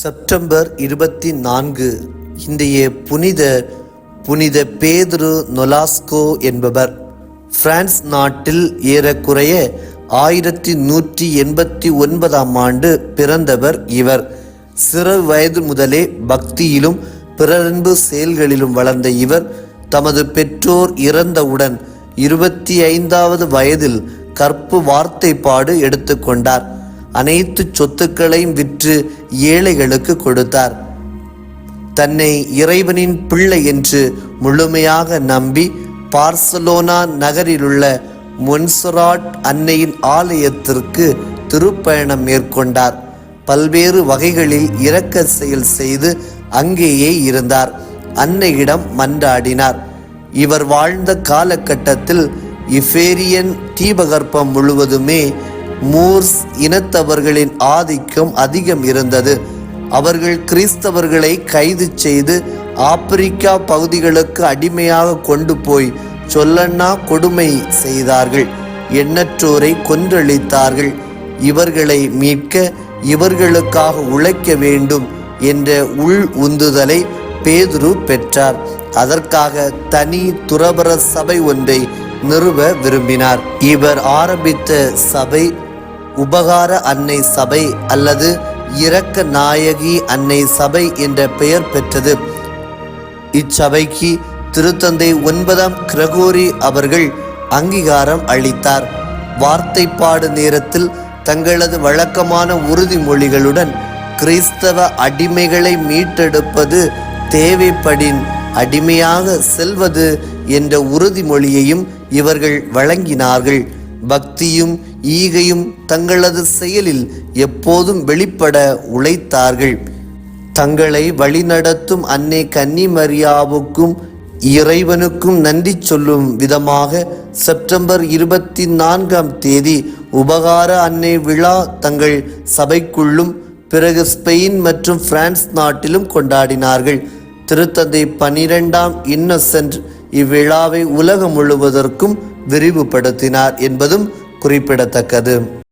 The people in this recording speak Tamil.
செப்டம்பர் இருபத்தி நான்கு இன்றைய புனித புனித பேதுரு நொலாஸ்கோ என்பவர் பிரான்ஸ் நாட்டில் ஏறக்குறைய ஆயிரத்தி நூற்றி எண்பத்தி ஒன்பதாம் ஆண்டு பிறந்தவர் இவர். சிறு வயது முதலே பக்தியிலும் பிறரன்பு செயல்களிலும் வளர்ந்த இவர் தமது பெற்றோர் இறந்தவுடன் இருபத்தி ஐந்தாவது வயதில் கற்பு வார்த்தைப்பாடு எடுத்துக்கொண்டார். அனைத்து சொத்துக்களையும் விற்று ஏழைகளுக்கு கொடுத்தார். தன்னை இறைவனின் பிள்ளை என்று முழுமையாக நம்பி பார்சலோனா நகரிலுள்ள மொன்சராட் அன்னையின் ஆலயத்திற்கு திருப்பயணம் மேற்கொண்டார். பல்வேறு வகைகளில் இரக்க செயல் செய்து அங்கேயே இருந்தார். அன்னையிடம் மன்றாடினார். இவர் வாழ்ந்த காலகட்டத்தில் இஃபேரியன் தீபகற்பம் முழுவதுமே மூர்ஸ் இனத்தவர்களின் ஆதிக்கம் அதிகம் இருந்தது. அவர்கள் கிறிஸ்தவர்களை கைது செய்து ஆப்பிரிக்கா பகுதிகளுக்கு அடிமையாக கொண்டு போய் சொல்லன்னா கொடுமை செய்தார்கள். எண்ணற்றோரை கொன்றளித்தார்கள் இவர்களை மீட்க இவர்களுக்காக உழைக்க வேண்டும் என்ற உள் உந்துதலை பேதுரு பெற்றார். அதற்காக தனி துறவர சபை ஒன்றை நிறுவ விரும்பினார். இவர் ஆரம்பித்த சபை உபகார அன்னை சபை அல்லது இரக்க நாயகி அன்னை சபை என்ற பெயர் பெற்றது. இச்சபைக்கு திருத்தந்தை ஒன்பதாம் கிரகோரி அவர்கள் அங்கீகாரம் அளித்தார். வார்த்தைப்பாடு நேரத்தில் தங்களது வழக்கமான உறுதிமொழிகளுடன் கிறிஸ்தவ அடிமைகளை மீட்டெடுப்பது தேவைப்படின் அடிமையாக செல்வது என்ற உறுதிமொழியையும் இவர்கள் வழங்கினார்கள். பக்தியும் ஈகையும் தங்களது செயலில் எப்போதும் வெளிப்பட உழைத்தார்கள். தங்களை வழிநடத்தும் அன்னை கன்னிமரியாவுக்கும் இறைவனுக்கும் நன்றி சொல்லும் விதமாக செப்டம்பர் இருபத்தி நான்காம் தேதி உபகார அன்னை விழா தங்கள் சபைக்குள்ளும் பிறகு ஸ்பெயின் மற்றும் பிரான்ஸ் நாட்டிலும் கொண்டாடினார்கள். திருத்தந்தை பனிரெண்டாம் இன்னசென்ட் இவ்விழாவை உலகம் முழுவதற்கும் விரிவுபடுத்தினார் என்பதும் குறிப்பிடத்தக்கது.